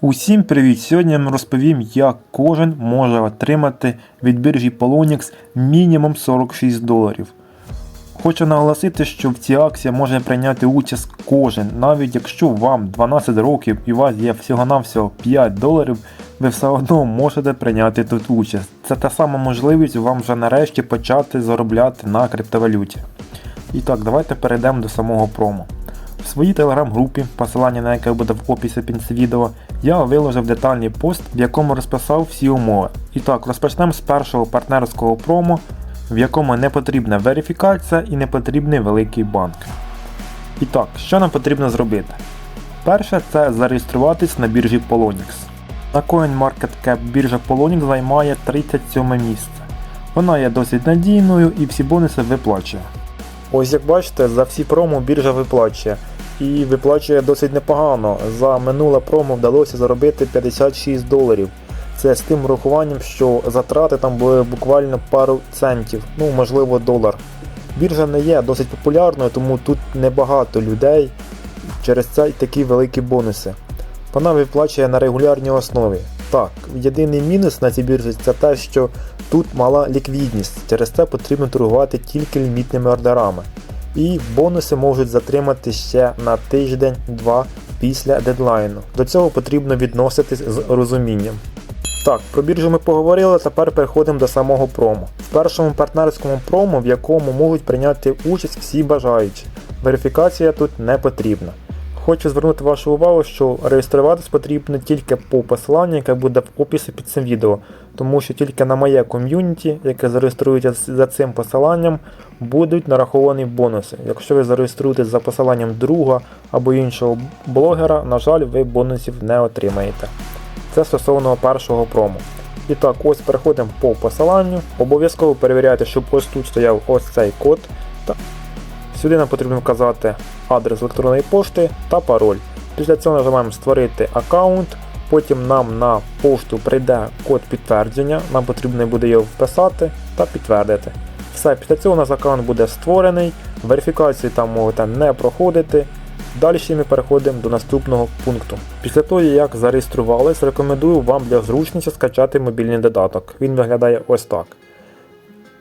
Усім привіт! Сьогодні я розповім, як кожен може отримати від біржі Polonix мінімум 46 доларів. Хочу наголосити, що в цій акції може прийняти участь кожен, навіть якщо вам 12 років і у вас є всього-навсього 5 доларів, ви все одно можете прийняти тут участь. Це та сама можливість вам вже нарешті почати заробляти на криптовалюті. І так, давайте перейдемо до самого промо. В своїй телеграм-групі, посилання на яке буде в описі під відео, я виложив детальний пост, в якому розписав всі умови. І так, розпочнемо з першого партнерського промо, в якому не потрібна верифікація і не потрібний великий банк. І так, що нам потрібно зробити? Перше це зареєструватись на біржі Polonix. На CoinMarketCap біржа Polonix займає 37 місце. Вона є досить надійною і всі бонуси виплачує. Ось як бачите, за всі промо біржа виплачує. І виплачує досить непогано. За минуле промо вдалося заробити 56 доларів. Це з тим урахуванням, що затрати там були буквально пару центів, ну можливо долар. Біржа не є досить популярною, тому тут небагато людей через це й такі великі бонуси. Вона виплачує на регулярній основі. Так, єдиний мінус на цій біржі це те, що тут мала ліквідність, через це потрібно торгувати тільки лімітними ордерами. І бонуси можуть затримати ще на тиждень-два після дедлайну. До цього потрібно відноситись з розумінням. Так, про біржу ми поговорили, тепер переходимо до самого промо. В першому партнерському промо, в якому можуть прийняти участь всі бажаючі. Верифікація тут не потрібна. Хочу звернути вашу увагу, що реєструватись потрібно тільки по посиланню, яке буде в описі під цим відео, тому що тільки на моє ком'юніті, яке зареєструється за цим посиланням, будуть нараховані бонуси. Якщо ви зареєструєтесь за посиланням друга або іншого блогера, на жаль, ви бонусів не отримаєте. Це стосовно першого промо. І так, ось переходимо по посиланню. Обов'язково перевіряйте, щоб ось тут стояв ось цей код. Сюди нам потрібно вказати адрес електронної пошти та пароль. Після цього нажимаємо Створити аккаунт. Потім нам на пошту прийде код підтвердження, нам потрібно буде його вписати та підтвердити. Все, після цього у нас аккаунт буде створений, верифікацію там можете не проходити. Далі ми переходимо до наступного пункту. Після того, як зареєструвались, рекомендую вам для зручності скачати мобільний додаток. Він виглядає ось так.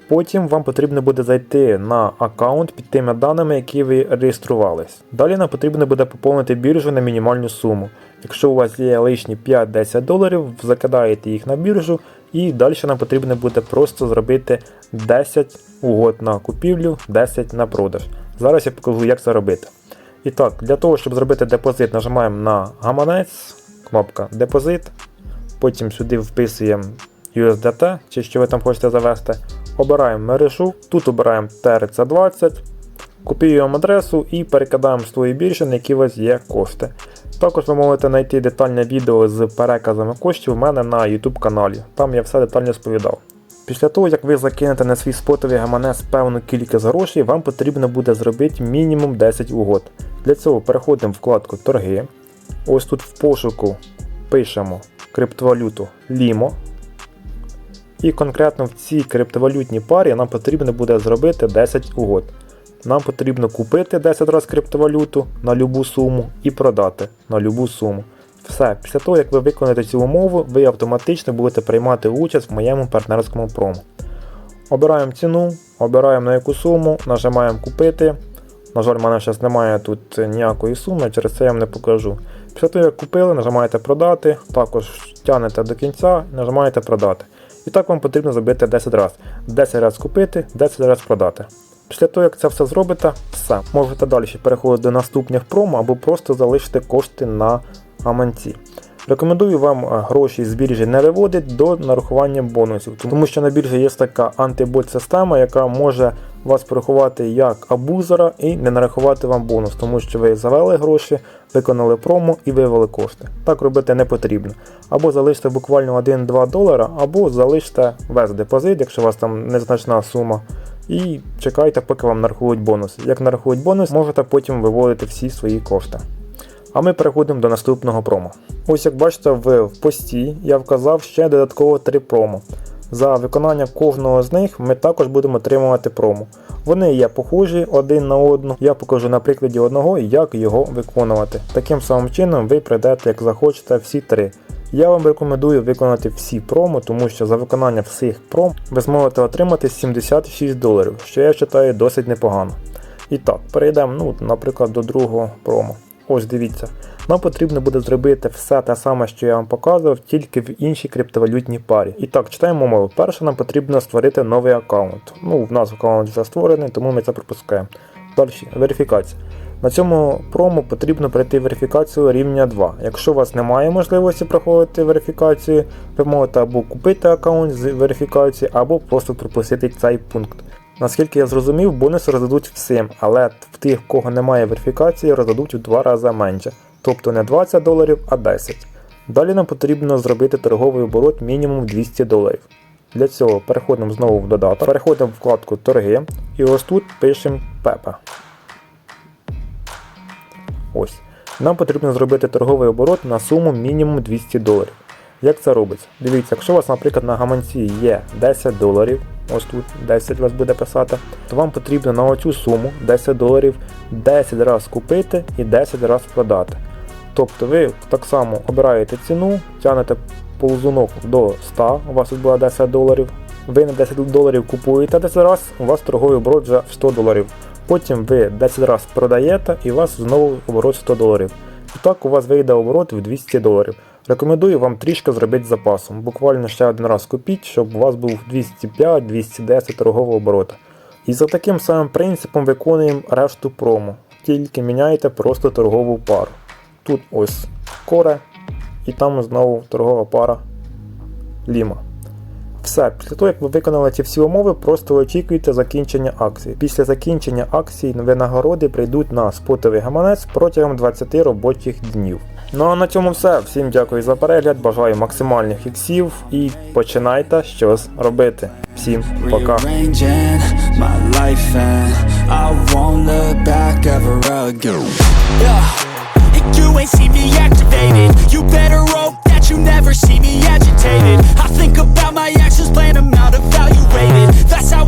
Потім вам потрібно буде зайти на аккаунт під тими даними, які ви реєструвались. Далі нам потрібно буде поповнити біржу на мінімальну суму. Якщо у вас є лишні 5-10 доларів, закидаєте їх на біржу і далі нам потрібно буде просто зробити 10 угод на купівлю, 10 на продаж. Зараз я покажу, як це робити. І так, для того, щоб зробити депозит, нажимаємо на гаманець, кнопка депозит. Потім сюди вписуємо USDT, чи що ви там хочете завести. Обираємо мережу, тут обираємо TRC20, копіюємо адресу і перекидаємо з тої біржі, на які у вас є кошти. Також ви можете знайти детальне відео з переказами коштів у мене на YouTube каналі. Там я все детально розповідав. Після того, як ви закинете на свій спотовий гаманець певну кількість грошей, вам потрібно буде зробити мінімум 10 угод. Для цього переходимо в вкладку Торги. Ось тут в пошуку пишемо криптовалюту LIMO. І конкретно в цій криптовалютній парі нам потрібно буде зробити 10 угод. Нам потрібно купити 10 разів криптовалюту на любу суму і продати на любу суму. Все, після того, як ви виконаєте цю умову, ви автоматично будете приймати участь в моєму партнерському промо. Обираємо ціну, обираємо на яку суму, нажимаємо купити. На жаль, в мене зараз немає тут ніякої суми, через це я вам не покажу. Після того, як купили, нажимаєте продати, також тягнете до кінця, нажимаєте продати. І так вам потрібно зробити 10 разів. 10 разів купити, 10 разів продати. Після того, як це все зробите, все. Можете далі переходити до наступних промо або просто залишити кошти на аманці. Рекомендую вам е, гроші з біржі не виводити до нарахування бонусів, тому що на біржі є така антибот-система, яка може вас порахувати як абузера і не нарахувати вам бонус, тому що ви завели гроші, виконали промо і вивели кошти. Так робити не потрібно. Або залиште буквально 1-2 долара, або залиште весь депозит, якщо у вас там незначна сума. І чекайте, поки вам нарахують бонус. Як нарахують бонус, можете потім виводити всі свої кошти. А ми переходимо до наступного промо. Ось як бачите, в, пості я вказав ще додатково 3 промо. За виконання кожного з них ми також будемо отримувати промо. Вони є похожі один на одну. Я покажу на прикладі одного, як його виконувати. Таким самим чином ви прийдете, як захочете, всі три. Я вам рекомендую виконати всі промо, тому що за виконання всіх пром ви зможете отримати 76 доларів, що я вважаю досить непогано. І так, перейдемо, ну, наприклад, до другого промо. Ось дивіться. Нам потрібно буде зробити все те саме, що я вам показував, тільки в іншій криптовалютній парі. І так, читаємо умови. Перше, нам потрібно створити новий аккаунт. Ну, в нас аккаунт вже створений, тому ми це пропускаємо. Далі, верифікація. На цьому промо потрібно пройти верифікацію рівня 2. Якщо у вас немає можливості проходити верифікацію, ви можете або купити аккаунт з верифікацією, або просто пропустити цей пункт. Наскільки я зрозумів, бонуси роздадуть всім, але в тих, кого немає верифікації, роздадуть в два рази менше. Тобто не 20 доларів, а 10. Далі нам потрібно зробити торговий оборот мінімум 200 доларів. Для цього переходимо знову в додаток, переходимо в вкладку торги і ось тут пишемо Пепе. Ось. Нам потрібно зробити торговий оборот на суму мінімум 200 доларів. Як це робиться? Дивіться, якщо у вас, наприклад, на гаманці є 10 доларів, ось тут 10 вас буде писати, то вам потрібно на оцю суму 10 доларів 10 разів купити і 10 разів продати. Тобто ви так само обираєте ціну, тягнете ползунок до 100, у вас тут було 10 доларів. Ви на 10 доларів купуєте 10 разів, у вас торговий оборот вже в 100 доларів. Потім ви 10 разів продаєте і у вас знову оборот 100 доларів. І так у вас вийде оборот в 200 доларів. Рекомендую вам трішки зробити з запасом. Буквально ще один раз купіть, щоб у вас був 205-210 торгового оборота. І за таким самим принципом виконуємо решту промо. Тільки міняєте просто торгову пару. Тут ось коре, і там знову торгова пара Ліма. Все, після того, як ви виконали ці всі умови, просто очікуйте закінчення акції. Після закінчення акції винагороди прийдуть на спотовий гаманець протягом 20 робочих днів. Ну а на цьому все. Всім дякую за перегляд. Бажаю максимальних фіксів і починайте щось робити. Всім пока. You ain't see me activated You better hope that you never see me agitated I think about my actions, plan them out, evaluated That's how